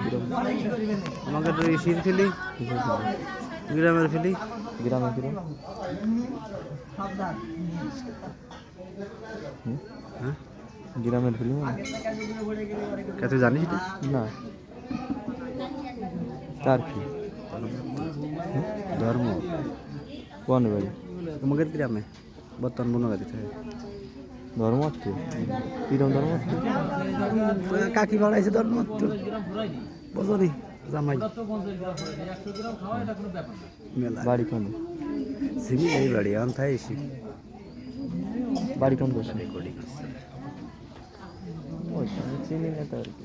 কিরম আমাকে তো এই ফেলি গ্রামের ফেলি গ্রামে কিরম হ্যাঁ? গ্রামের ফিল্ম কে তুই জানিস না। কার কি ধর্ম। কোন বাড়ি? তোমাদের গ্রামে। বর্তমান বনগাড়িতে ধর্মার্থ কিরম ধর্মার্থ কাকি বাড়াইছে ধর্ম বোঝো নি জামাই বাড়ি কোন? সিমি এই বাড়ি আন থাই এসি। বাড়ি কোন বসে রেকর্ডিং ওই চিনি না তো আর কি।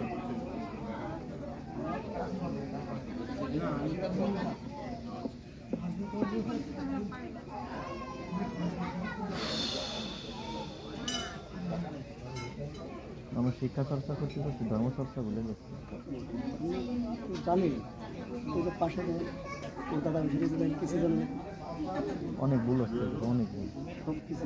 আমরা শিক্ষা চর্চা করতে করতে ধর্ম চর্চা ভুলে গেছি। জানি পাশে কলকাতা বিশ্ববিদ্যালয় কিছু জন অনেক ভুল হচ্ছে অনেক ভুল। সব কিছু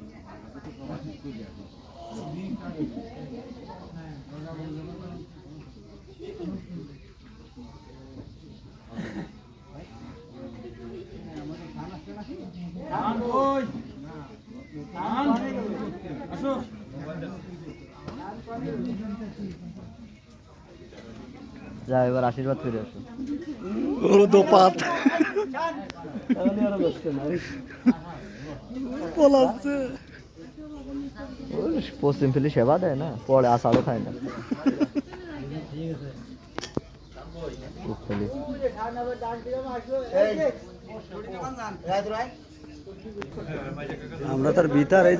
যা এবার আশীর্বাদ করে আসো। ওর পশ্চিম ফিলি সেবা দেয় না পরে আষাঢ়ও খায় না। পূবখালি। আমরা তার এই